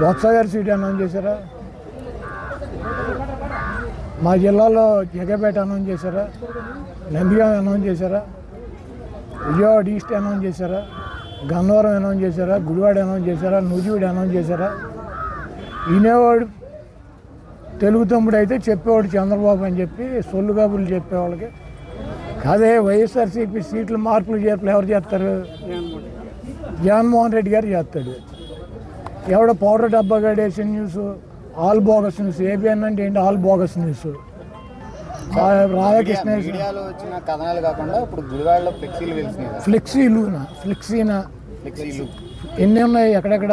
బొత్స గారి seat announce చేశారా? మా జిల్లాలో జగపేట అనౌన్స్ చేశారా? నందిగా అనౌన్స్ చేశారా? విజయవాడ ఈస్ట్ అనౌన్స్ చేశారా? గన్నవరం అనౌన్స్ చేశారా? గుడివాడ అనౌన్స్ చేశారా? నూజివీడు అనౌన్స్ చేశారా? వినేవాడు తెలుగు తమ్ముడు అయితే చెప్పేవాడు చంద్రబాబు అని చెప్పి సొల్లు కబుర్లు చెప్పేవాళ్ళకి. కాదే వైఎస్ఆర్సీపీ సీట్లు మార్పులు చేపలు ఎవరు చేస్తారు? జగన్మోహన్ రెడ్డి గారు చేస్తాడు. ఎవడో పౌడర్ డబ్బా గడేసిన news all bogus news ABN అంటే ఏంటి? ఆల్ బోగస్ న్యూస్ రాధాకృష్ణ మీడియాలో వచ్చిన కథనాలు కాకుండా ఇప్పుడు గుడివాడలో ఫ్లెక్సీలు వెలిసినాయి ఫ్లెక్సీనా? ఫ్లెక్సీలు. ఎన్ని ఉన్నాయి? ఎక్కడెక్కడ?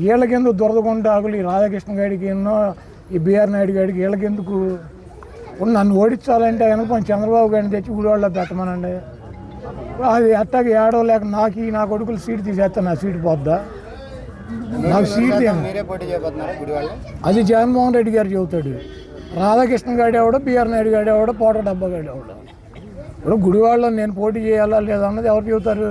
వీళ్ళకెందుకు దురదకొండ ఆకులు? ఈ రాధాకృష్ణ గారికి ఎన్నో ఈ బీఆర్ నాయుడు గారికి వీళ్ళకెందుకు నన్ను ఓడించాలంటే కనుక కొంచెం చంద్రబాబు గారిని తెచ్చి గుడివాళ్ళలో పెట్టమనండి. అది అట్టాకి ఏడో లేక నాకు ఈ నా కొడుకులు సీట్ తీసేస్తా నా సీట్ పోద్దా? నాకు సీట్ అది జగన్మోహన్ రెడ్డి గారు చెబుతాడు. రాధాకృష్ణ గారు ఎవడో బీఆర్ నాయుడు గారు ఎవడో పోట డబ్బా గారు ఎవడో? ఇప్పుడు గుడివాడలో నేను పోటీ చేయాలా లేదా అన్నది ఎవరు చెబుతారు?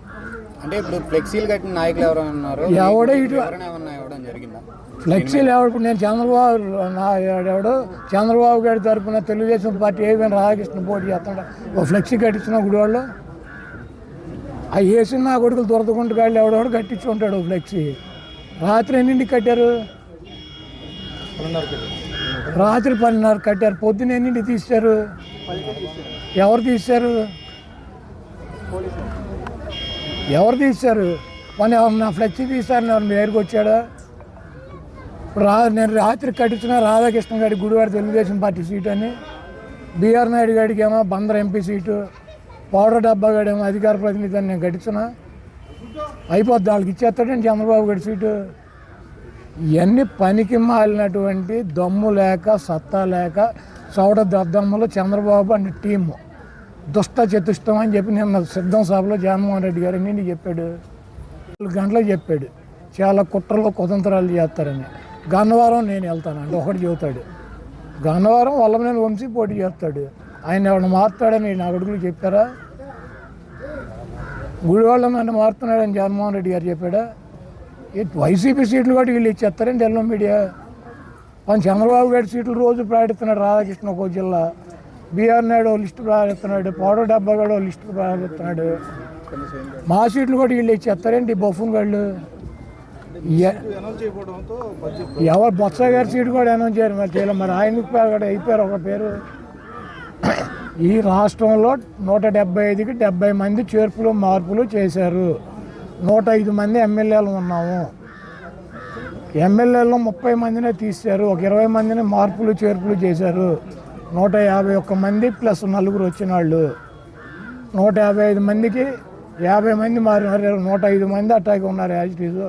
అంటే ఇప్పుడు ఫ్లెక్సీలు కట్టిన నాయకులు ఎవరైనా ఉన్నారు? ఎవడో ఇటు ఇవ్వడం జరిగిందా? ఫ్లెక్సీలు ఎవడు నేను చంద్రబాబు నా ఎవడు? చంద్రబాబు గారి తరపున తెలుగుదేశం పార్టీ ఏమైనా రాధాకృష్ణ పోటీ చేస్తాడు ఓ ఫ్లెక్సీ కట్టించిన గుడివాళ్ళు? ఆ వేసిన నా కొడుకులు దొరకకుండా గాళ్ళు ఎవడెవడు కట్టించి ఉంటాడు ఓ ఫ్లెక్సీ. రాత్రి ఎన్నింటికి కట్టారు? రాత్రి పన్నెండున్నర కట్టారు. పొద్దున్న ఎన్నింటికి తీశారు ఎవరు తీశారు ఎవరు తీశారు? మన నా ఫ్లెక్సీ తీశారు ఎవరు మీ దగ్గరికి వచ్చాడా? రా నేను రాత్రి కట్టించిన రాధాకృష్ణ గారి గుడివాడ తెలుగుదేశం పార్టీ సీట్ అని. బీఆర్ నాయుడు గారికి ఏమో బందర్ ఎంపీ సీటు పౌడర్ డబ్బా గాడేమో అధికార ప్రతినిధి అని నేను కట్టించిన. అయిపోద్ది వాళ్ళకి ఇచ్చేస్తాడండి చంద్రబాబు గారి సీటు? ఇవన్నీ పనికి మాలినటువంటి దమ్ము లేక సత్తా లేక చౌడ దద్దమ్మలు చంద్రబాబు అండ్ టీము. దుష్ట చతుష్టం అని చెప్పి నిన్న సిద్ధం సభలో జగన్మోహన్ రెడ్డి గారు ఎన్ని చెప్పాడు. నాలుగు గంటలకు చెప్పాడు. చాలా కుట్రలో కుతంత్రాలు చేస్తారని. గన్నవరం నేను వెళ్తానండి. ఒకటి చెబుతాడు. గన్నవరం వల్లమనేని వంశీ పోటీ చేస్తాడు. ఆయన ఎవరిని మారుతాడని నా కొడుకులు చెప్పారా? గుడివాళ్ళ నన్ను మారుతున్నాడని జగన్మోహన్ రెడ్డి గారు చెప్పాడా? ఈ వైసీపీ సీట్లు కూడా వీళ్ళు ఇచ్చేస్తారండి ఎల్లో మీడియా. పని చంద్రబాబు గారి సీట్లు రోజు ప్రకటిస్తున్నాడు రాధాకృష్ణ ఒక జిల్లా. బీఆర్ నాయుడు లిస్టు ప్రకటిస్తున్నాడు పౌడర్ డబ్బా కూడా లిస్టు ప్రకటిస్తున్నాడు మా సీట్లు కూడా వీళ్ళు ఇచ్చేస్తారండి బొఫున్ గాళ్ళు? ఎవరు బొత్స గారి సీటు కూడా అనౌన్స్ చేయరు మరి చేయలేదు మరి ఆయన కూడా అయిపోయారు ఒక పేరు. ఈ రాష్ట్రంలో నూట డెబ్బై ఐదుకి డెబ్బై మంది చేర్పులు మార్పులు చేశారు. నూట ఐదు మంది ఎమ్మెల్యేలు ఉన్నాము. ఎమ్మెల్యేలో ముప్పై మందినే తీశారు. ఒక ఇరవై మందిని మార్పులు చేర్పులు చేశారు. నూట యాభై ఒక్క మంది ప్లస్ నలుగురు వచ్చిన వాళ్ళు. నూట యాభై ఐదు మందికి యాభై మంది మారినారు. నూట ఐదు మంది అట్టాగే ఉన్నారు as it is.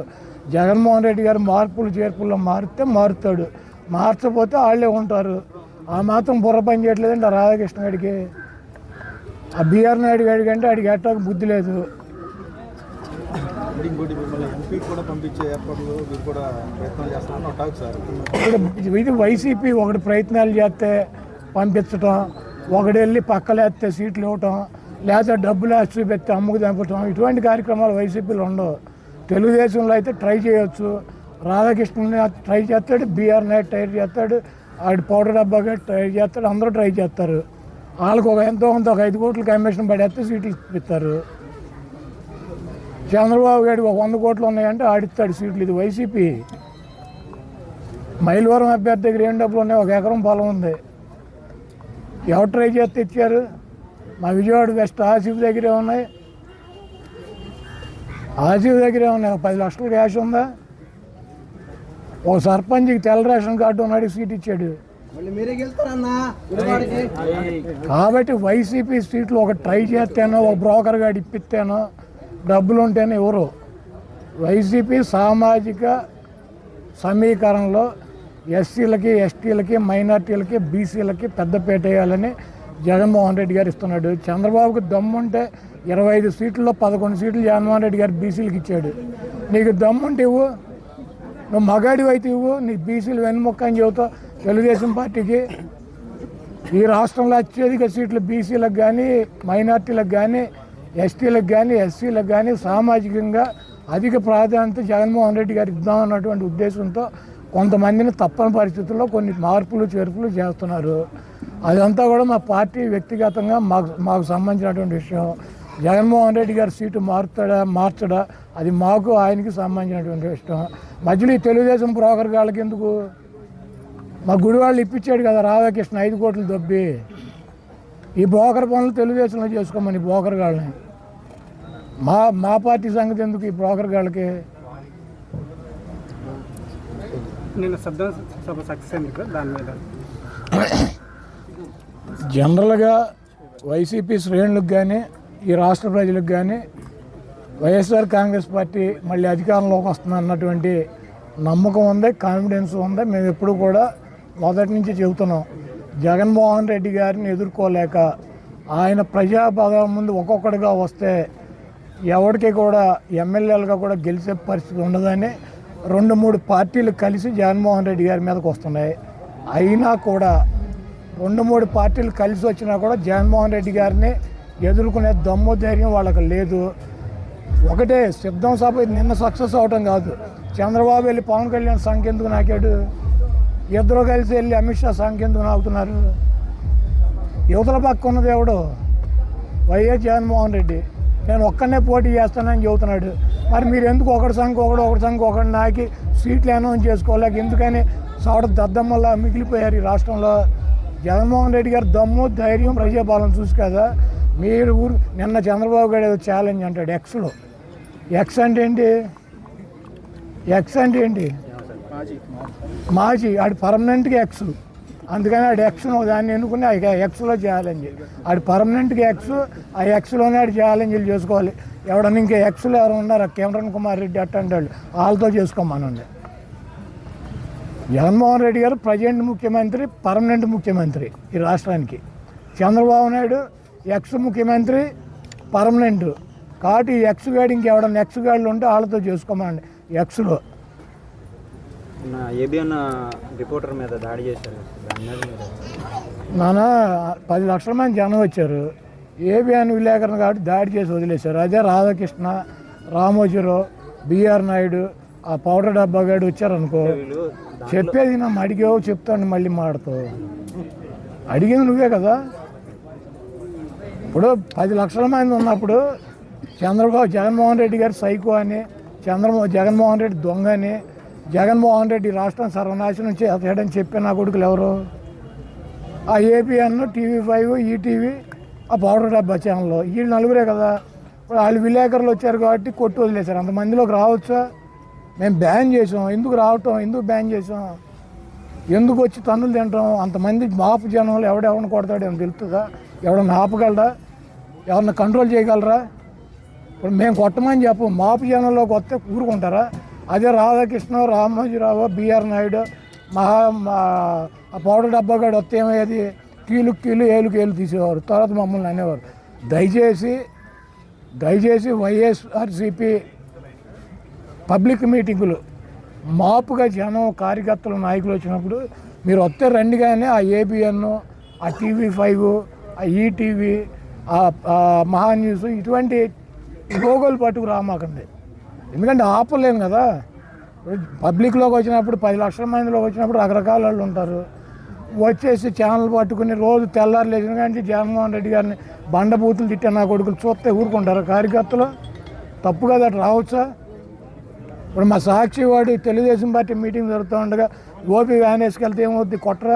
Jaganmohan Reddy గారు మార్పులు చేర్పుల్లో మారితే మారుతాడు. మార్చకపోతే వాళ్ళే ఉంటారు. ఆ మాత్రం బుర్ర పని చేయట్లేదండి రాధాకృష్ణ గారికి. ఆ బీఆర్ నాయుడు గారికి అంటే ఆడికి ఎట్టాక బుద్ధి లేదు. ఇప్పుడు ఇది వైసీపీ ఒకటి ప్రయత్నాలు చేస్తే పంపించటం ఒకడెళ్ళి వెళ్ళి పక్కలేస్తే సీట్లు ఇవ్వటం లేదా డబ్బులు వేసి పెట్టి అమ్ముకు చంపటం ఇటువంటి కార్యక్రమాలు వైసీపీలో ఉండవు. తెలుగుదేశంలో అయితే ట్రై చేయొచ్చు. రాధాకృష్ణుని ట్రై చేస్తాడు బీఆర్ నాయుడు ట్రై చేస్తాడు ఆడి పౌడర్ డబ్బాగా ట్రై చేస్తాడు అందరూ ట్రై చేస్తారు. వాళ్ళకి ఒక ఎంతో కొంత ఒక ఐదు కోట్ల కమిషన్ పడేస్తే సీట్లు ఇప్పిస్తారు. చంద్రబాబు గారికి ఒక వంద కోట్లు ఉన్నాయంటే ఆడిస్తాడు సీట్లు. ఇది వైసీపీ. మైలవరం అభ్యర్థి దగ్గర ఏం డబ్బులు ఉన్నాయి ఒక ఎకరం పొలం ఉంది. ఎవరు ట్రై చేస్తే ఇచ్చారు? మా విజయవాడ వెస్ట్ ఆసిఫ్ దగ్గరే ఉన్నాయి. ఆసిఫ్ దగ్గరే ఉన్నాయి. ఒక పది లక్షల క్యాష్ ఉందా? ఒక సర్పంచ్కి తెల్ల రేషన్ కార్డు ఉన్నాడు సీట్ ఇచ్చాడు. కాబట్టి వైసీపీ సీట్లు ఒక ట్రై చేస్తేనో ఒక బ్రోకర్ గాడు ఇప్పిస్తేనో డబ్బులు ఉంటేనే ఎవరు? వైసీపీ సామాజిక సమీకరణలో ఎస్సీలకి ఎస్టీలకి మైనార్టీలకి బీసీలకి పెద్దపేట వేయాలని జగన్మోహన్ రెడ్డి గారు ఇస్తున్నాడు. చంద్రబాబుకి దమ్ముంటే ఇరవై ఐదు సీట్లలో పదకొండు సీట్లు జగన్మోహన్ రెడ్డి గారు బీసీలకు ఇచ్చాడు. నీకు దమ్ముంటే ఇవ్వు నువ్వు మగాడి అయితే ఇవ్వు నీ బీసీలు వెన్నుముక్క అని చెబుతావు తెలుగుదేశం పార్టీకి. ఈ రాష్ట్రంలో అత్యధిక సీట్లు బీసీలకు కానీ మైనార్టీలకు కానీ ఎస్టీలకు కానీ ఎస్సీలకు కానీ సామాజికంగా అధిక ప్రాధాన్యత జగన్మోహన్ రెడ్డి గారు ఇద్దామన్నటువంటి ఉద్దేశంతో కొంతమందిని తప్పని పరిస్థితుల్లో కొన్ని మార్పులు చేర్పులు చేస్తున్నారు. అదంతా కూడా మా పార్టీ వ్యక్తిగతంగా మాకు మాకు సంబంధించినటువంటి విషయం. జగన్మోహన్ రెడ్డి గారి సీటు మారుతాడా మార్చడా? అది మాకు ఆయనకి సంబంధించినటువంటి విషయం. మధ్యలో ఈ తెలుగుదేశం బ్రోకర్ వాళ్ళకి ఎందుకు? మా గుడివాళ్ళు ఇప్పించాడు కదా రాధాకృష్ణ ఐదు కోట్లు దొబ్బి. ఈ బ్రోకర్ పనులు తెలుగుదేశంలో చేసుకోమని బ్రోకర్ వాళ్ళని మా మా పార్టీ సంగతి ఎందుకు ఈ బ్రోకర్ వాళ్ళకి నేను శబ్దం సభ సక్సెస్ ఎందుకు దాని మీద. జనరల్గా వైసీపీ శ్రేణులకు కానీ ఈ రాష్ట్ర ప్రజలకు కానీ వైఎస్ఆర్ కాంగ్రెస్ పార్టీ మళ్ళీ అధికారంలోకి వస్తుంది అన్నటువంటి నమ్మకం ఉంది కాన్ఫిడెన్స్ ఉంది. మేము ఎప్పుడు కూడా మొదటి నుంచి చెబుతున్నాం జగన్మోహన్ రెడ్డి గారిని ఎదుర్కోలేక ఆయన ప్రజాపదం ముందు ఒక్కొక్కడిగా వస్తే ఎవరికి కూడా ఎమ్మెల్యేలుగా కూడా గెలిచే పరిస్థితి ఉండదని రెండు మూడు పార్టీలు కలిసి జగన్మోహన్ రెడ్డి గారి మీదకి వస్తున్నాయి. అయినా కూడా రెండు మూడు పార్టీలు కలిసి వచ్చినా కూడా జగన్మోహన్ రెడ్డి గారిని ఎదుర్కొనే దమ్ము ధైర్యం వాళ్ళకి లేదు. ఒకటే సిద్ధం సభ నిన్న సక్సెస్ అవటం కాదు. చంద్రబాబు వెళ్ళి పవన్ కళ్యాణ్ సంఖ్య ఎందుకు నాకాడు? ఇద్దరు కలిసి వెళ్ళి అమిత్ షా సంఖ్య ఎందుకు నాకుతున్నారు? యువతల పక్క ఉన్నది ఎవడు? వైఎస్ జగన్మోహన్ రెడ్డి. నేను ఒక్కనే పోటీ చేస్తానని చెబుతున్నాడు. మరి మీరు ఎందుకు ఒకటి సంఖ్య ఒకడు ఒకటి సంఖ్య ఒకటి నాకి సీట్లు అనౌన్స్ చేసుకోలేక ఎందుకని సవడ దద్దమ్మలా మిగిలిపోయారు ఈ రాష్ట్రంలో? జగన్మోహన్ రెడ్డి గారు దమ్ము ధైర్యం ప్రజాపాలన చూసి కదా? మీరు ఊరు నిన్న చంద్రబాబు గారు ఏదో ఛాలెంజ్ అంటాడు ఎక్స్లో ఎక్స్ అంటే ఏంటి? ఎక్స్ అంటే ఏంటి? మాజీ. ఆడు పర్మనెంట్గా ఎక్స్ అందుకని ఆడు ఎక్స్ దాన్ని ఎన్నుకుని ఆ ఎక్స్లో ఛాలెంజ్ ఆడు పర్మనెంట్గా ఎక్స్ ఆ ఎక్స్లోనే ఆడు ఛాలెంజ్లు చేసుకోవాలి. ఎవడన్నా ఇంకా ఎక్స్లో ఎవరు ఉన్నారు? కిరణ్ కుమార్ రెడ్డి అట్టంటే వాళ్ళు వాళ్ళతో చేసుకోమనండి. జగన్మోహన్ రెడ్డి గారు ప్రజెంట్ ముఖ్యమంత్రి పర్మనెంట్ ముఖ్యమంత్రి ఈ రాష్ట్రానికి. చంద్రబాబు నాయుడు ఎక్స్ ముఖ్యమంత్రి పర్మనెంట్ కాబట్టి ఈ ఎక్స్ గాడి ఇంకెవడన్నా ఎక్స్ గైడ్లు ఉంటే వాళ్ళతో చేసుకోమనండి. ఎక్స్లో ఏబిఎన్ రిపోర్టర్ మీద దాడి చేశారు. నాన్న పది లక్షల మంది జనం వచ్చారు. ఏబిఎన్ విలేకరణ కాబట్టి దాడి చేసి వదిలేశారు. అదే రాధాకృష్ణ రామోజీరావు బిఆర్ నాయుడు ఆ పౌడర్ డబ్బా గాడు వచ్చారనుకో చెప్పేది నా అడిగావు చెప్తాను మళ్ళీ మాడతావు అడిగింది నువ్వే కదా. ఇప్పుడు పది లక్షల మంది ఉన్నప్పుడు చంద్రబాబు జగన్మోహన్ రెడ్డి గారు సైకో అని చంద్రమో జగన్మోహన్ రెడ్డి దొంగ అని జగన్మోహన్ రెడ్డి రాష్ట్రం సర్వనాశనం చేస్తాడని చెప్పి నా కొడుకులు ఎవరు? ఆ ఏపీఎన్ టీవీ ఫైవ్ ఈటీవీ ఆ పౌడర్ డబ్బా ఛానల్ వీళ్ళు నలుగురే కదా? ఇప్పుడు వాళ్ళు విలేకరులు వచ్చారు కాబట్టి కొట్టు వదిలేశారు. అంతమందిలోకి రావచ్చా? మేము బ్యాన్ చేసాం. ఎందుకు రావటం? ఎందుకు బ్యాన్ చేసాం? ఎందుకు వచ్చి తన్నులు తింటాం అంతమంది మాపు జనంలో ఎవడెవరిని కొడతాడు ఏమో తెలుస్తుందా? ఎవడన్నా ఆపగలరా ఎవరన్నా కంట్రోల్ చేయగలరా? ఇప్పుడు మేము కొట్టమని చెప్పు. మాపు జనంలోకి వస్తే ఊరుకుంటారా? అదే రాధాకృష్ణ రామోజీరావు బిఆర్ నాయుడు మహా ఆ పౌడర్ డబ్బాగాడు వస్తే ఏమయ్యేది? కీలు కీలు ఏలుకి ఏలు తీసేవారు. తర్వాత మమ్మల్ని అనేవారు. దయచేసి దయచేసి వైఎస్ఆర్సిపి పబ్లిక్ మీటింగులు. మాపుగా జనం కార్యకర్తలు నాయకులు వచ్చినప్పుడు మీరు వస్తే రండి కానీ ఆ ఏబిఎన్ ఆ టీవీ ఫైవ్ ఆ ఈటీవీ ఆ మహా న్యూస్ ఇటువంటి గోగోలు పట్టుకు రామాకండి. ఎందుకంటే ఆపలేము కదా? పబ్లిక్లోకి వచ్చినప్పుడు పది లక్షల మందిలోకి వచ్చినప్పుడు రకరకాల వాళ్ళు ఉంటారు. వచ్చేసి ఛానల్ పట్టుకుని రోజు తెల్లారు లేచిన కానీ జగన్మోహన్ రెడ్డి గారిని బండబూతులు తిట్టే నా కొడుకులు చూస్తే ఊరుకుంటారు కార్యకర్తలు? తప్పు కదా రావచ్చా? ఇప్పుడు మా సాక్షి వాడు తెలుగుదేశం పార్టీ మీటింగ్ జరుగుతూ ఉండగా ఓపీ వ్యాన్ వేసుకెళ్తే ఏమవుద్ది? కొట్ర